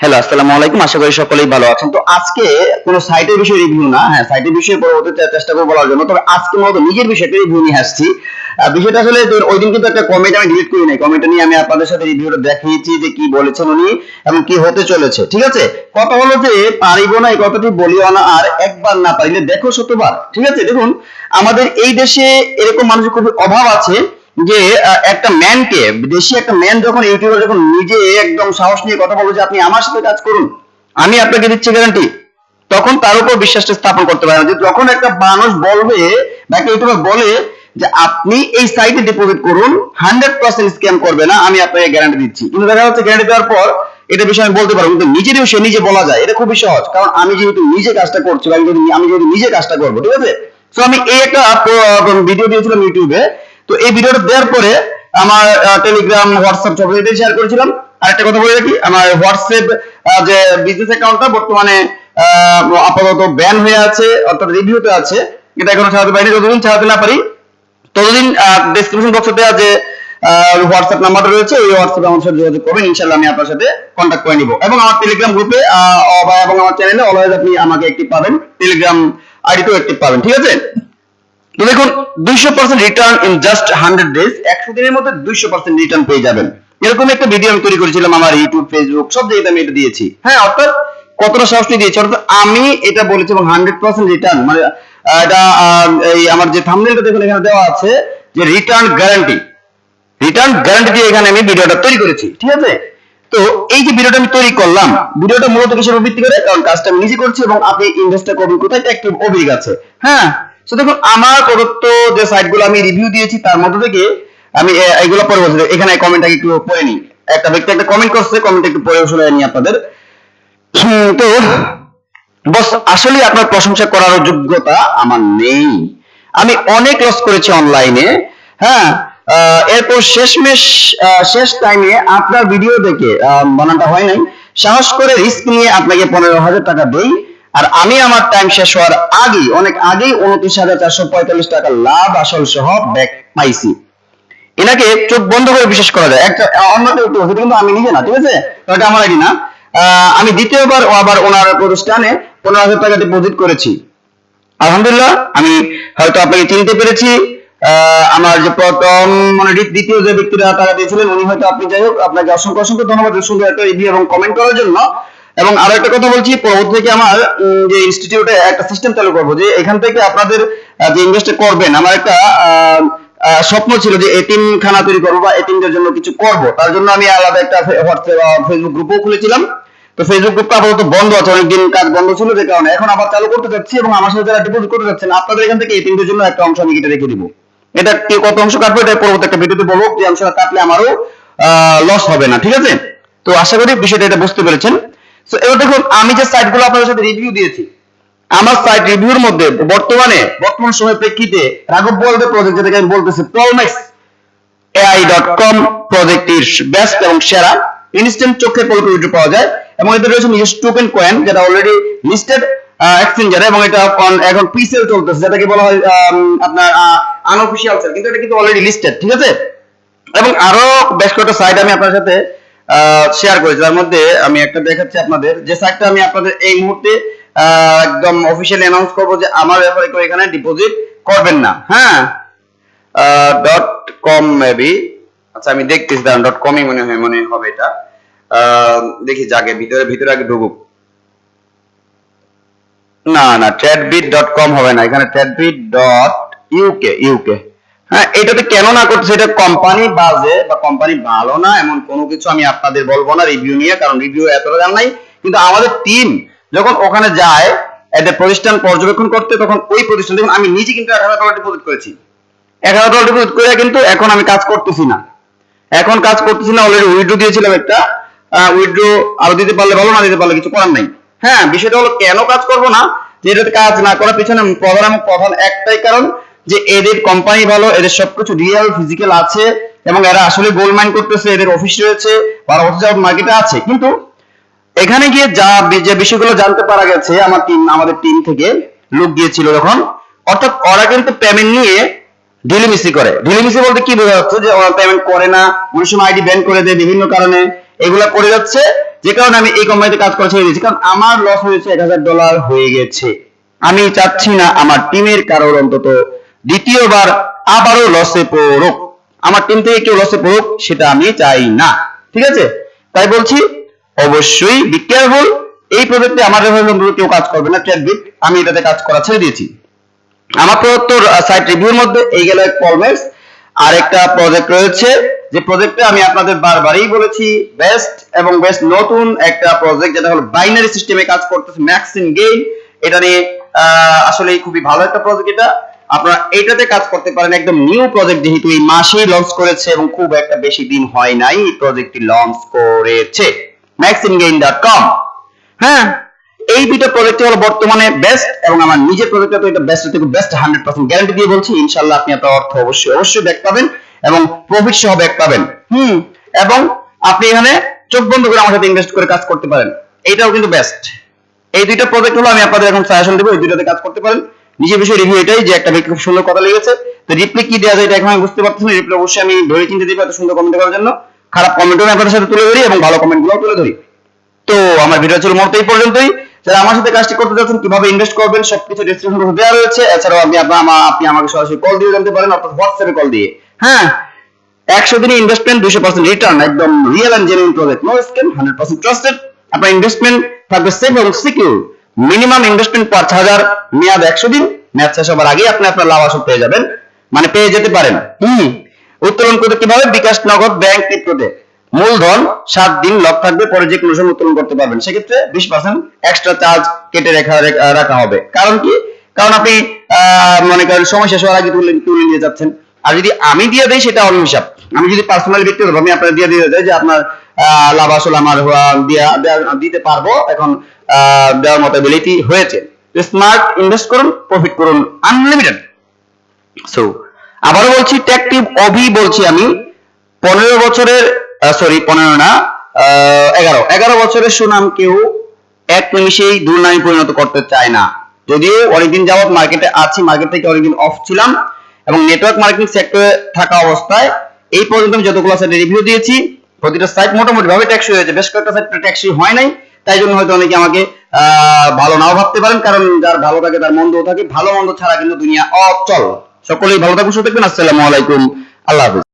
Hello আসসালামু আলাইকুম। আশা করি সকলেই ভালো আছেন। তো আজকে কোনো সাইটের বিষয়ে রিভিউ না। হ্যাঁ সাইটের বিষয়ে পরবর্তীতে চেষ্টা করব বলার জন্য। তবে আজকে মূলত নিজের বিষয়টা রিভিউ নিয়ে আসছি। বিষয়টা আসলে তোর ওই দিন কিন্তু একটা কমেন্ট আমি ডিলিট করি নাই। কমেন্টটা নিয়ে আমি আপনাদের সাথে রিভিউটা দেখিয়েছি যে কি বলেছেন উনি এবং কি হতে চলেছে। ঠিক আছে? কথা হলো যে পারিব না এই কথাটি বলিও না, আর একবার না পারিলে দেখো শতবার। ঠিক আছে? দেখুন, আমাদের এই দেশে এরকম মানুষের খুবই অভাব আছে। যে একটা ম্যানকে দেশি একটা ম্যান যখন ইউটিউবার যখন নিজে একদম সাহস নিয়ে কথা বলবে যে, আপনি আমার সাথে কাজ করুন, আমি আপনাকে দিচ্ছি গ্যারান্টি তখন তার উপর বিশ্বাসটা স্থাপন করতে পারে যে যখন একটা মানুষ বলবে বা একটা ইউটিউবার বলে যে, আপনি এই সাইটে ডিপোজিট করুন হান্ড্রেড পার্সেন্ট স্ক্যাম করবে না, আমি আপনাকে গ্যারান্টি দিচ্ছি। কিন্তু দেখা যাচ্ছে গ্যারান্টি দেওয়ার পর এটা বিষয়ে আমি বলতে পারব, কিন্তু নিজেরও সে নিজে বলা যায়। এটা খুবই সহজ, কারণ আমি যেহেতু নিজে কাজটা করছি আমি যদি আমি যদি নিজে কাজটা করব, ঠিক আছে? তো আমি এই একটা ভিডিও দিয়েছিলাম ইউটিউবে তো এই ভিডিওটা দেওয়ার পরে আমার টেলিগ্রাম হোয়াটসঅ্যাপ সব এটাই শেয়ার করেছিলাম। আর একটা কথা বলে রাখি, আমার হোয়াটসঅ্যাপ যে বিজনেস অ্যাকাউন্টটা বর্তমানে আপাতত ব্যান হয়ে আছে, অর্থাৎ রিভিউতে আছে, এটা এখনও ছাড়াতে পারিনি, যতদিন ছাড়াতে না পারি, ততদিন ডেসক্রিপশন বক্সে দেওয়া যে হোয়াটসঅ্যাপ নাম্বারটা রয়েছে, এই হোয়াটসঅ্যাপে আমার সাথে যোগাযোগ করবেন, ইনশাআল্লাহ আমি আপনার সাথে কন্ট্যাক্ট করে নিব। এবং আমার টেলিগ্রাম গ্রুপে এবং আমার চ্যানেলে অলওয়েজ আপনি আমাকে একটি পাবেন। টেলিগ্রাম আইডিতেও একটি পাবেন, ঠিক আছে? তো দেখুন, দুইশো percent return in just hundred days একশো দিনের মধ্যে দুইশো পার্সেন্ট রিটার্ন পেয়ে যাবেন। এরকম একটা ভিডিও আমি তৈরি করেছিলাম আমার ইউটিউব ফেসবুক সব জায়গাতে আমি এটা দিয়েছি। হ্যাঁ অর্থাৎ কতটা সাহস নিয়ে দিয়েছি? অর্থাৎ আমি এটা বলেছি এবং হান্ড্রেড পার্সেন্ট রিটার্ন মানে এটা এই আমার যে থাম্বনেলটা দেখুন, এখানে দেওয়া আছে যে রিটার্ন গ্যারান্টি রিটার্ন গ্যারান্টি দিয়ে এখানে আমি ভিডিওটা তৈরি করেছি, ঠিক আছে? তো এই যে ভিডিওটা আমি তৈরি করলাম ভিডিওটা মূলত কিসের উপর ভিত্তি করে? কারণ কাজটা আমি নিজে করছি এবং আপনি ইনভেস্টটা করবেন, কোথায়? একটি অভিযোগ আছে। হ্যাঁ তো দেখুন, আমার প্রদত্ত যে সাইটগুলো আমি রিভিউ দিয়েছি, তার মধ্যে থেকে আমি, এ- এইগুলো পরে বলছি। এখানে কমেন্টটা একটু পড়ে নিই। একটা ব্যক্তি একটা কমেন্ট করছে কমেন্ট একটু পড়ে শুনে নিই আপনাদের। তো বস আসলে আপনার প্রশংসা করার যোগ্যতা আমার নেই। আমি অনেক লস করেছি অনলাইনে হ্যাঁ? এরপর শেষমেশ শেষ টাইমে আপনার ভিডিও দেখে বানানটা হয় নাই। সাহস করে রিস্ক নিয়ে আপনাকে পনেরো হাজার টাকা দেই। আর আমি আমার টাইম শেষ হওয়ার আগেই, অনেক আগেই উনত্রিশ হাজার চারশো পঁয়তাল্লিশ টাকা লাভ আসল সহ ব্যাক পাইছি। এনাকে চোখ বন্ধ করে বিশ্বাস করা যায়। একটা অন্য কেউ কিন্তু আমি নিজে না, ঠিক আছে? এটা আমার আইডি না। আমি দ্বিতীয়বার আবার ওনার প্রতিষ্ঠানে পনেরো হাজার টাকা ডিপোজিট করেছি। আলহামদুলিল্লাহ, আমি হয়তো আপনাকে চিনতে পেরেছি। আমার যে প্রথম মানে দ্বিতীয় যে ব্যক্তিরা টাকা দিয়েছিলেন, উনি হয়তো আপনি যাই হোক, আপনাকে অসংখ্য অসংখ্য ধন্যবাদ। সুন্দর একটা রিভিউ এবং কমেন্ট করার জন্য। এবং আরও একটা কথা বলছি, পরবর্তী থেকে আমার যে ইনস্টিটিউটে একটা সিস্টেম চালু করব, যে এখান থেকে আপনাদের যে ইনভেস্ট করবেন, আমার একটা স্বপ্ন ছিল যে এটিম খানা তৈরি করব বা এটিমদের জন্য কিছু করব। তার জন্য আমি আলাদা একটা হোয়াটসঅ্যাপ ফেসবুক গ্রুপও খুলেছিলাম। তো ফেসবুক গ্রুপটা আপাতত বন্ধ আছে, অনেকদিন কাজ বন্ধ ছিল যে কারণে। এখন আবার চালু করতে যাচ্ছি এবং আমার সাথে যারা ডিপোজিট করতে যাচ্ছেন, আপনাদের এখান থেকে এটিমদের জন্য একটা অংশ আমি কেটে রেখে দিব। এটা কত অংশ কাটবে, এটা পরবর্তী একটা ভিডিওতে বলব, যে অংশটা কাটলে আমারও লস হবে না, ঠিক আছে? তো আশা করি বিষয়টা এটা বুঝতে পেরেছেন। তো এবার দেখুন, আমি যে সাইটগুলো আপনাদের সাথে রিভিউ দিয়েছি, আমার সাইট রিভিউর মধ্যে বর্তমানে, বর্তমান প্রেক্ষিতে রাঘব প্রজেক্ট যেটাকে আমি বলতেছি এআই ডট কম প্রজেক্টের বেস্ট এবং সেরা ইনস্ট্যান্ট চোখের পাওয়া যায় এবং এতে রয়েছে নিজস্ব টোকেন কয়েন যেটা অলরেডি লিস্টেড এবং এটা এখন প্রিসেল চলতেছে, যেটাকে বলা হয় আপনার আনঅফিসিয়াল সেল কিন্তু এটা কিন্তু অলরেডি লিস্টেড ঠিক আছে? এবং আরও বেশ কয়েকটা সাইট আমি আপনার সাথে শেয়ার করেছি। তার মধ্যে আমি একটা দেখাচ্ছি আপনাদের। যে সাইটটা আমি আপনাদের এই মুহূর্তে একদম অফিসিয়ালি অ্যানাউন্স করব যে আমার ব্যাপারে কেউ এখানে ডিপোজিট করবেন না। হ্যাঁ? ডট কম মেবি আচ্ছা আমি দেখতেছি, দাঁড়ান ডট কমই মনে হয়, মনে হবে এটা। দেখি জাগে ভিতরে ভিতরে আগে ঢুকুক। না না ট্রেডবিট ডট কম হবে না। এখানে ট্রেডবিট ডট ইউকে ইউকে হ্যাঁ এটাতে কেন না করছে এটা কোম্পানি বাজে বা কোম্পানি ভালো না, এমন কোনো কিছু আমি আপনাদের বলব না রিভিউ নিয়ে, কারণ রিভিউ এতটা জান নাই। কিন্তু আমাদের টিম যখন ওখানে যায়, এদের প্রতিষ্ঠান পর্যবেক্ষণ করতে, তখন ওই প্রতিষ্ঠান, দেখুন, আমি নিজে কিন্তু এক হাজার ডলার করেছি। এক হাজার ডলার করে কিন্তু এখন আমি কাজ করতেছি না। এখন কাজ করতেছি না অলরেডি উইথড্র দিয়েছিলাম একটা। উইথড্র আরও দিতে পারলে ভালো, না দিতে পারলে কিছু করার নাই। হ্যাঁ বিষয়টা হলো কেন কাজ করব না? যে এটাতে কাজ না করার পিছনে প্রধান এবং প্রধান একটাই কারণ যে এদের কোম্পানি ভালো, এদের সবকিছু রিয়েল ফিজিক্যাল আছে, এবং এরা আসলে গোল্ড মাইন করতেছে, এদের অফিস রয়েছে বারো বছর মার্কেটে আছে। কিন্তু এখানে গিয়ে যা যে বিষয়গুলো জানতে পারা গেছে, আমার টিম আমাদের টিম থেকে লোক গিয়েছিল যখন অর্থাৎ ওরা কিন্তু পেমেন্ট নিয়ে ঢিলিমিসি করে। ঢিলিমিসি বলতে কি বোঝা যাচ্ছে যে ওরা পেমেন্ট করে না, অনেক সময় আইডি ব্যান করে দেয় বিভিন্ন কারণে। এগুলা করে যাচ্ছে, যে কারণে আমি এই কোম্পানিতে কাজ করা ছেড়ে দিয়েছি। কারণ আমার লস হয়েছে এক হাজার ডলার হয়ে গেছে। আমি চাচ্ছি না আমার টিমের কারোর অন্তত দ্বিতীয়বার আবারও লসে পড়ুক। আমার টিম থেকে কেউ লসে পড়ুক, সেটা আমি চাই না। ঠিক আছে? তাই বলছি, অবশ্যই বি কেয়ারফুল এই প্রজেক্টে আমার রেফারেন্স কেউ কাজ করবে না ট্র্যাকবিট আমি এটাতে কাজ করা ছেড়ে দিয়েছি। আমার প্রদত্ত সাইট রিভিউর মধ্যে এই গেল এক কলমেন্টস আর একটা প্রজেক্ট রয়েছে, যে প্রজেক্টে আমি আপনাদের বারবারই বলেছি বেস্ট এবং বেস্ট নতুন একটা প্রজেক্ট যেটা হলো বাইনারি সিস্টেমে কাজ করতেছে ম্যাক্স ইন গেইন এটা নিয়ে আসলে খুবই ভালো একটা প্রজেক্ট এটা। আপনারা এইটাতে কাজ করতে পারেন একদম নিউ প্রজেক্ট যেহেতু এই মাসেই লঞ্চ করেছে এবং খুব একটা বেশি দিন হয় নাই এই প্রজেক্টটি লঞ্চ করেছে। maxingain.com হ্যাঁ। এই দুইটা প্রজেক্ট হলো বর্তমানে বেস্ট এবং আমার নিজের প্রজেক্টটা তো এটা বেস্ট থেকে বেস্ট হান্ড্রেড পার্সেন্ট গ্যারান্টি দিয়ে বলছি ইনশাল্লাহ আপনি আপনার অর্থ অবশ্যই অবশ্যই ব্যাক পাবেন এবং প্রফিট সহ ব্যাক পাবেন। হুম। এবং আপনি এখানে চোখ বন্ধ করে আমার সাথে ইনভেস্ট করে কাজ করতে পারেন। এইটাও কিন্তু বেস্ট এই দুইটা প্রজেক্ট হলো আমি আপনাদের এখন সাজেশন দেবো এই দুইটাতে কাজ করতে পারেন। নিজের বিষয়ে রিভিউ এটাই যে একটা ব্যক্তি খুব সুন্দর কথা লেগেছে। তো রিপ্লাই কি দেওয়া যায় এটা এখন আমি বুঝতে পারতেছি না। রিপ্লাই অবশ্যই আমি ধরে চিন্তে দিব এত সুন্দর কমেন্ট করার জন্য। খারাপ কমেন্টও আমি আপনাদের সাথে তুলে ধরি এবং ভালো কমেন্টগুলো তুলে ধরি। তো আমার ভিডিও ছিল মূলত এই পর্যন্তই। যারা আমার সাথে কাজটি করতে যাচ্ছেন, কীভাবে ইনভেস্ট করবেন, সবকিছু ডেসক্রিপশন বক্সে দেওয়া রয়েছে। এছাড়াও আপনি আপনার আপনি আমাকে সরাসরি কল দিয়ে জানতে পারেন, অর্থাৎ হোয়াটসঅ্যাপে কল দিয়ে। হ্যাঁ একশো দিনে ইনভেস্টমেন্ট দুশো পার্সেন্ট রিটার্ন একদম real and genuine project no scam hundred percent trusted আপনার ইনভেস্টমেন্ট থাকবে সেফ এবং সিকিউর মিনিমাম ইনভেস্টমেন্ট পাঁচ হাজার মেয়াদ একশো দিন মেয়াদ শেষ হবার আগেই আপনি আপনার লাভ আসল পেয়ে যাবেন। মানে পেয়ে যেতে পারেন। হুম। উত্তোলন করতে কীভাবে? বিকাশ নগদ ব্যাংক ক্রিপ্টোতে মূলধন সাত দিন লক থাকবে পরে যে কোনো সময় উত্তোলন করতে পারবেন। সেক্ষেত্রে বিশ পার্সেন্ট এক্সট্রা চার্জ কেটে রাখা রাখা হবে। কারণ কি? কারণ আপনি আহ, মনে করেন সময় শেষ হওয়ার আগে তুলে তুলে নিয়ে যাচ্ছেন। আর যদি আমি দিয়ে দেই সেটা অন্য হিসাব। আমি যদি পার্সোনালি ব্যক্তিগত আমি আপনার দিয়ে দিয়ে যাই যে আপনার আহ, লাভ আসলে আমার দেয়া- দিতে পারব। এখন দেওয়ার মতো এবিলিটি হয়েছে। স্মার্ট ইনভেস্ট করুন প্রফিট করুন আনলিমিটেড সো আবারও বলছি ট্যাকটিভ অভি বলছি আমি। পনেরো বছরের সরি পনেরো না এগারো। এগারো বছরের সুনাম কেউ এক নিমিষেই দুর্নামে পরিণত করতে চায় না। যদিও অনেকদিন যাবৎ মার্কেটে আছি মার্কেট থেকে অনেকদিন অফ ছিলাম এবং নেটওয়ার্ক মার্কেটিং সেক্টরে থাকা অবস্থায় এই পর্যন্ত আমি যতগুলো সাইটে রিভিউ দিয়েছি, প্রতিটা সাইট মোটামুটি ভাবে ট্যাক্সি হয়েছে বেশ কয়েকটা সাইট ট্যাক্সি হয় নাই। তাই জন্য হয়তো অনেকে আমাকে ভালো নাও ভাবতে পারেন, কারণ যার ভালো থাকে, তার মন্দও থাকে। ভালো মন্দ ছাড়া কিন্তু দুনিয়া অচল। সকলেই ভালো থাকুন সুস্থ থাকবেন আসসালামু আলাইকুম। আল্লাহ হাফিজ।